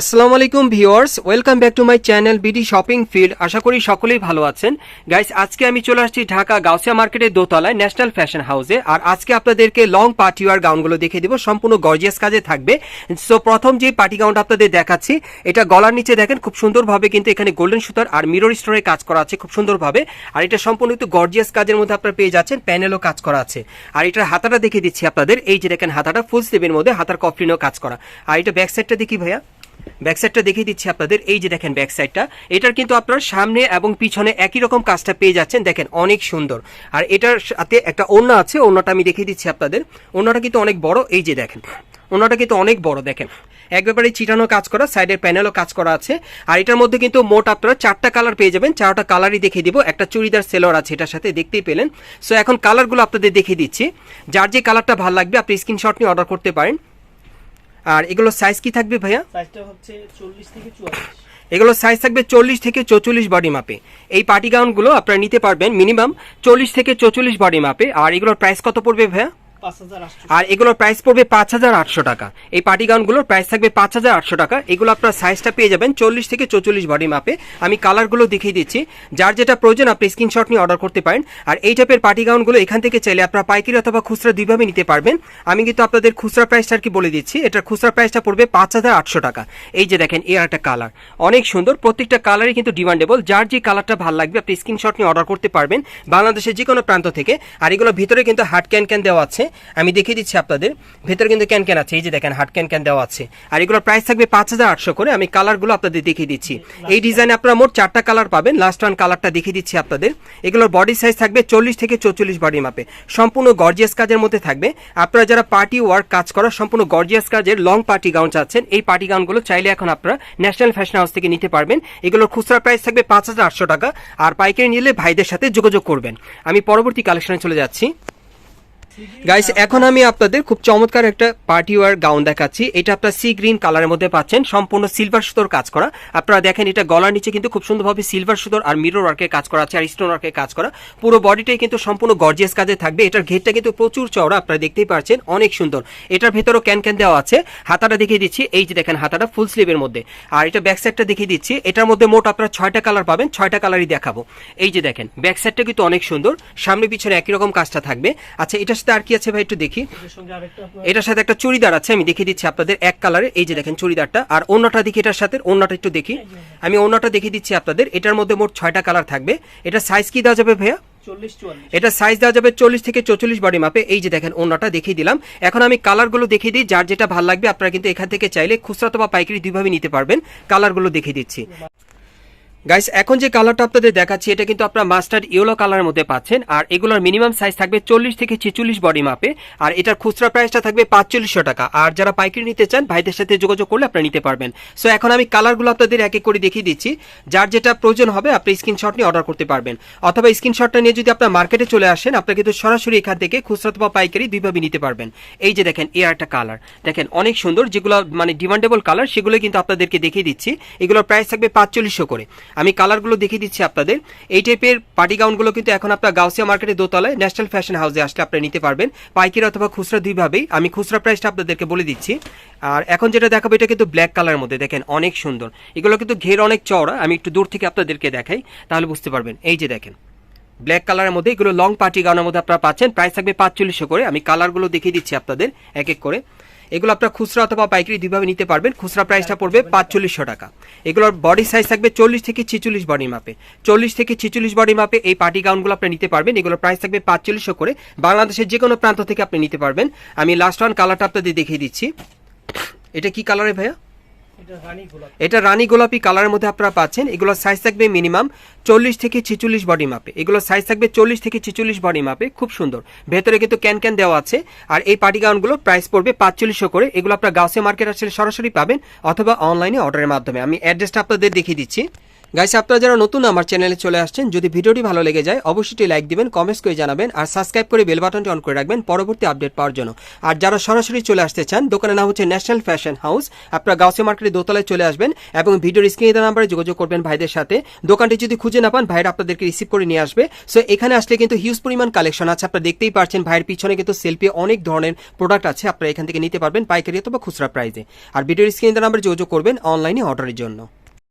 আসসালামু আলাইকুম viewers, welcome back to my channel BD shopping field. আশা করি সকলেই ভালো আছেন। গাইস, আজকে আমি চলে আসছি ঢাকা গাউসিয়া মার্কেটের দোতলায় ন্যাশনাল ফ্যাশন হাউসে। আর আজকে আপনাদেরকে লং পার্টি ওয়ার গাউনগুলো দেখে দিব। সম্পূর্ণ গর্জিয়াস কাজে থাকবে। সো প্রথম যে পার্টি গাউনটা আপনাদের দেখাচ্ছি, এটা গলার নিচে দেখেন, খুব সুন্দরভাবে কিন্তু এখানে গোল্ডেন সুতার আর মিরর স্টোরে কাজ করা আছে খুব সুন্দরভাবে। আর এটা সম্পূর্ণ একটু গর্জিয়াস কাজের মধ্যে আপনারা পেয়ে যাচ্ছেন, প্যানেলও কাজ করা আছে। আর এটার হাতাটা দেখে দিচ্ছি আপনাদের। এই যে দেখেন, হাতাটা ফুল স্লিভের মধ্যে, হাতার কফলিনও কাজ করা। আর এটা ব্যাক সাইডটা দেখি ভাইয়া। ব্যাক সাইডটা দেখিয়ে দিচ্ছি আপনাদের। এই যে দেখেন ব্যাক সাইডটা এটার কিন্তু আপনার সামনে এবং পিছনে একই রকম কাজটা পেয়ে যাচ্ছেন। দেখেন, অনেক সুন্দর। আর এটার সাথে একটা ওড়না আছে, ওড়নাটা আমি দেখিয়ে দিচ্ছি আপনাদের। ওড়নাটা কিন্তু অনেক বড়। এই যে দেখেন, ওড়নাটা কিন্তু অনেক বড়, দেখেন। এক ব্যাপারে চিটানো কাজ করা, সাইডের প্যানেলও কাজ করা আছে। আর এটার মধ্যে কিন্তু মোট আপনারা চারটা কালার পেয়ে যাবেন। চারটা কালারই দেখিয়ে দিব। একটা চুড়িদার সেলোয়ার আছে এটার সাথে, দেখতেই পেলেন। সো এখন কালারগুলো আপনাদের দেখিয়ে দিচ্ছি। যার যে কালারটা ভালো লাগবে, আপনি স্ক্রিনশট নিয়ে অর্ডার করতে পারেন। আর এগুলো সাইজ কি থাকবে ভাইয়া? সাইজটা হচ্ছে চল্লিশ থেকে চুয়াল্লিশ। এগুলো সাইজ থাকবে চল্লিশ থেকে চৌচল্লিশ বডি মাপে এই পার্টি গাউনগুলো আপনারা নিতে পারবেন মিনিমাম চল্লিশ থেকে চৌচল্লিশ বডি মাপে আর এগুলোর প্রাইস কত পড়বে ভাইয়া? আর এগুলোর প্রাইস পড়বে পাঁচ হাজার আটশো টাকা। এই পার্টি গাউনগুলোর প্রাইস থাকবে পাঁচ হাজার আটশো টাকা। এগুলো আপনার সাইজটা পেয়ে যাবেন চল্লিশ থেকে চৌচল্লিশ বডি মাপে আমি কালারগুলো দেখিয়ে দিচ্ছি। যার যেটা প্রয়োজন, আপনি স্ক্রিনশট নিয়ে অর্ডার করতে পারেন। আর এই টাইপের পার্টি গাউনগুলো এখান থেকে চাইলে আপনার পাইকারি অথবা খুচরা দুইভাবে নিতে পারবেন। আমি কিন্তু আপনাদের খুচরা প্রাইসটা আর কি বলে দিচ্ছি। এটার খুচরা প্রাইসটা পড়বে পাঁচ হাজার আটশো টাকা। এই যে দেখেন এর একটা কালার অনেক সুন্দর, প্রত্যেকটা কালারই কিন্তু ডিমান্ডেবল যার যে কালারটা ভালো লাগবে, আপনি স্ক্রিনশট নিয়ে অর্ডার করতে পারবেন। বাংলাদেশের যে কোনো প্রান্ত থেকে। আর এগুলো ভিতরে কিন্তু হার্ড ক্যান ক্যান দেওয়া আছে। আমি দেখিয়ে দিচ্ছি আপনাদের। ভেতরে কিন্তু ক্যান ক্যান আছে, এই যে দেখেন হার্ড ক্যান ক্যান দেওয়া আছে। আর এগুলোর প্রাইস থাকবে পাঁচ হাজার আটশো করে, আমি কালারগুলো আপনাদের দেখিয়ে দিচ্ছি। এই ডিজাইনে আপনারা মোট চারটা কালার পাবেন। লাস্ট ওয়ান কালারটা দেখিয়ে দিচ্ছি আপনাদের। এগুলোর বডি সাইজ থাকবে চল্লিশ থেকে চৌচল্লিশ বডি মাপে সম্পূর্ণ গর্জিয়াস কাজের মধ্যে থাকবে। আপনারা যারা পার্টি ওয়ার্ক কাজ করা, সম্পূর্ণ গর্জিয়াস কাজের লং পার্টি গাউন চাচ্ছেন, এই পার্টি গাউনগুলো চাইলে এখন আপনারা ন্যাশনাল ফ্যাশন হাউস থেকে নিতে পারবেন। এগুলোর খুচরা প্রাইস থাকবে পাঁচ হাজার আটশো টাকা। আর পাইকারি নিলে ভাইদের সাথে যোগাযোগ করবেন। আমি পরবর্তী কালেকশনে চলে যাচ্ছি। গাইস এখন আমি আপনাদের খুব চমৎকার একটা পার্টি ওয়ার গাউন দেখাচ্ছি। এটা আপনার সি গ্রিন কালারের মধ্যে পাচ্ছেন। সম্পূর্ণ সিলভার সুতোর কাজ করা। আপনারা দেখেন, এটা গলার নিচে কিন্তু খুব সুন্দরভাবে সিলভার সুতোর আর মিরর ওয়ার্কের কাজ করা আছে আর স্টোন ওয়ার্কের কাজ করা। পুরো বডিটাই কিন্তু সম্পূর্ণ গর্জিয়াস কাজে থাকবে। এটার ঘেরটা কিন্তু প্রচুর চওড়া, আপনারা দেখতেই পাচ্ছেন, অনেক সুন্দর। এটার ভেতরও ক্যান ক্যান দেওয়া আছে। হাতাটা দেখিয়ে দিচ্ছি। এই যে দেখেন, হাতাটা ফুল স্লিভের মধ্যে। আর এটা ব্যাক সাইডটা দেখিয়ে দিচ্ছি। এটার মধ্যে মোট আপনারা ছয়টা কালার পাবেন। ছয়টা কালারই দেখাবো। এই যে দেখেন ব্যাক সাইডটা কিন্তু অনেক সুন্দর। সামনে পিছনে একই রকম কাজটা থাকবে। আচ্ছা এটার সাথে আর কি আছে ভাই একটু দেখি। এটার সাথে একটা চুড়িদার আছে আমি দেখিয়ে দিচ্ছি আপনাদের এক কালারে। এই যে দেখেন চুড়িদারটা। আর অন্যটা দেখি এটার সাথে অন্যটা একটু দেখি। আমি অন্যটা দেখিয়ে দিচ্ছি আপনাদের। এটার মধ্যে মোট ছয়টা কালার থাকবে। এটা সাইজ কি দেওয়া যাবে ভাইয়া? এটা সাইজ দেওয়া যাবে চল্লিশ থেকে চৌচল্লিশ বডি মাপে এই যে দেখেন অন্যটা দেখিয়ে দিলাম। এখন আমি কালারগুলো দেখিয়ে দিই যার যেটা ভালো লাগবে আপনারা কিন্তু এখান থেকে চাইলে খুচরা অথবা পাইকারি দুইভাবে নিতে পারবেন। কালারগুলো দেখিয়ে দিচ্ছি। গাইস এখন যে কালারটা আপনাদের দেখাচ্ছি, এটা কিন্তু আপনারা মাস্টার্ড ইয়েলো কালারের মধ্যে পাচ্ছেন। আর এগুলোর মিনিমাম সাইজ থাকবে চল্লিশ থেকে ছেচল্লিশ বডি মাপে আর এটার খুচরা প্রাইসটা থাকবে পাঁচচল্লিশশো টাকা। আর যারা পাইকারি নিতে চান, ভাইদের সাথে যোগাযোগ করলে আপনারা নিতে পারবেন। সো এখন আমি কালারগুলো আপনাদের এক এক করে দেখিয়ে দিচ্ছি। যার যেটা প্রয়োজন হবে, আপনি স্ক্রিনশট নিয়ে অর্ডার করতে পারবেন। অথবা স্ক্রিনশটটা নিয়ে যদি আপনার মার্কেটে চলে আসেন, আপনারা কিন্তু সরাসরি এখান থেকে খুচরা অথবা পাইকারি দুইভাবে নিতে পারবেন। এই যে দেখেন এর একটা কালার দেখেন, অনেক সুন্দর যেগুলো মানে ডিমান্ডেবল কালার সেগুলো কিন্তু আপনাদেরকে দেখিয়ে দিচ্ছি। এগুলোর প্রাইস থাকবে পাঁচচল্লিশশো করে। আমি কালারগুলো দেখিয়ে দিচ্ছি আপনাদের। এই টাইপের পার্টি গাউনগুলো কিন্তু এখন আপনার গাউসিয়া মার্কেটের দোতলায় ন্যাশনাল ফ্যাশন হাউসে আসলে আপনি নিতে পারবেন। পাইকারি অথবা খুচরা দুইভাবেই। আমি খুচরা প্রাইসটা আপনাদেরকে বলে দিচ্ছি। আর এখন যেটা দেখাবো, এটা কিন্তু ব্ল্যাক কালারের মধ্যে। দেখেন, অনেক সুন্দর। এগুলো কিন্তু ঘের অনেক চওড়া। আমি একটু দূর থেকে আপনাদেরকে দেখাই, তাহলে বুঝতে পারবেন। এই যে দেখেন ব্ল্যাক কালারের মধ্যে, এগুলো লং পার্টি গাউনের মধ্যে আপনারা পাচ্ছেন। প্রাইস থাকবে পাঁচচল্লিশশো করে। আমি কালারগুলো দেখিয়ে দিচ্ছি আপনাদের, এক এক করে। এগুলো আপনারা খুচরা অথবা পাইকারি দুইভাবে নিতে পারবেন। খুচরা প্রাইসটা পড়বে পাঁচচল্লিশশো টাকা। এগুলোর বডি সাইজ থাকবে চল্লিশ থেকে ছিচল্লিশ বডি মাপে চল্লিশ থেকে ছিচল্লিশ বডি মাপে এই পার্টি গাউনগুলো আপনি নিতে পারবেন। এগুলোর প্রাইস থাকবে পাঁচচল্লিশশো করে। বাংলাদেশের যে কোনো প্রান্ত থেকে আপনি নিতে পারবেন। আমি লাস্ট ওয়ান কালারটা আপনাদের দেখিয়ে দিচ্ছি। এটা কি কালারে ভাইয়া? এটা রানী গোলাপ। কালারের মধ্যে আপনারা পাচ্ছেন। এগুলো সাইজ থাকবে মিনিমাম চল্লিশ থেকে ছিচল্লিশ বডি মাপে এগুলো সাইজ থাকবে চল্লিশ থেকে ছিচল্লিশ বডি মাপে খুব সুন্দর। ভেতরে কিন্তু ক্যান ক্যান দেওয়া আছে। আর এই পার্টি গাউনগুলো প্রাইস পড়বে পাঁচচল্লিশশো করে। এগুলো আপনার গাউসে মার্কেট আসলে সরাসরি পাবেন অথবা অনলাইনে অর্ডারের মাধ্যমে। আমি অ্যাড্রেসটা আপনাদের দেখিয়ে দিচ্ছি। গাইস আপনারা যারা নতুন, আমার চ্যানেলে চলে আসছেন, যদি ভিডিওটি ভালো লেগে যায়, অবশ্যই লাইক দিবেন কমেন্টস করে জানাবেন, আর সাবস্ক্রাইব করে বেল বাটনটি অন করে রাখবেন পরবর্তী আপডেট পাওয়ার জন্য। আর যারা সরাসরি চলে আসতে চান, দোকানের নাম হচ্ছে ন্যাশনাল ফ্যাশন হাউস আপনারা গাউসে মার্কেটের দোতলায় চলে আসবেন এবং ভিডিওর স্ক্রিনে দেওয়া নাম্বারে যোগাযোগ করবেন ভাইদের সাথে। দোকানটি যদি খুঁজে না পান, ভাইরা আপনাদেরকে রিসিভ করে নিয়ে আসবে। সো এখানে আসলে কিন্তু হিউজ পরিমাণ কালেকশন আছে, আপনারা দেখতেই পারছেন, ভাইয়ের পিছনে কিন্তু সেলফি অনেক ধরনের প্রোডাক্ট আছে, আপনারা এখান থেকে নিতে পারবেন পাইকারি অথবা খুচরা প্রাইসে আর ভিডিওর স্ক্রিনে দেওয়া নাম্বারে যোগাযোগ করবেন অনলাইনে অর্ডারের জন্য।